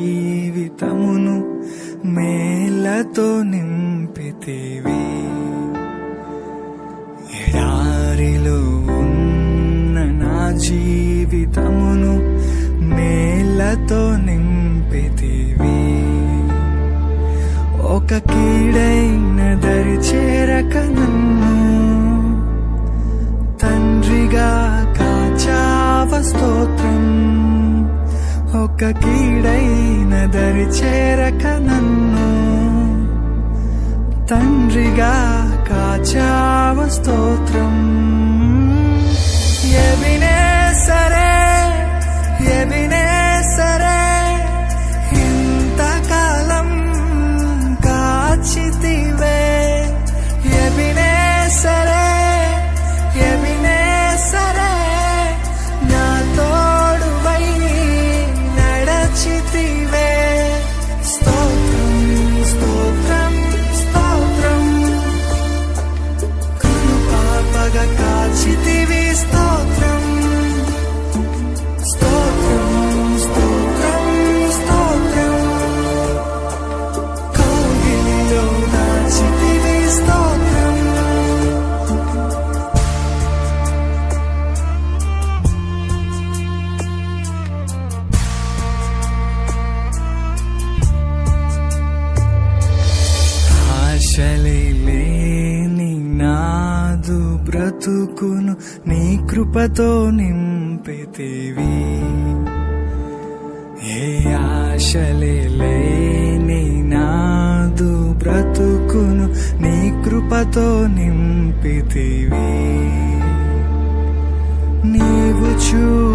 జీవితమును మేలతో నింపితివి. ఎడారిలో ఉన్న నా జీవితమును మేలతో నింపితివి. ఒక కీడైన దరి చేరక నన్ను తండ్రిగా కీడైన దరి చేరక నన్ను తండ్రిగా కాచావ స్తోత్రం. ఎవినే సరే నాదు బ్రతుకును నీ కృపతో నింపితివి. ఏ ఆశలే లేని నాదు బ్రతుకును నీ కృపతో నింపితివి. నీవు చూ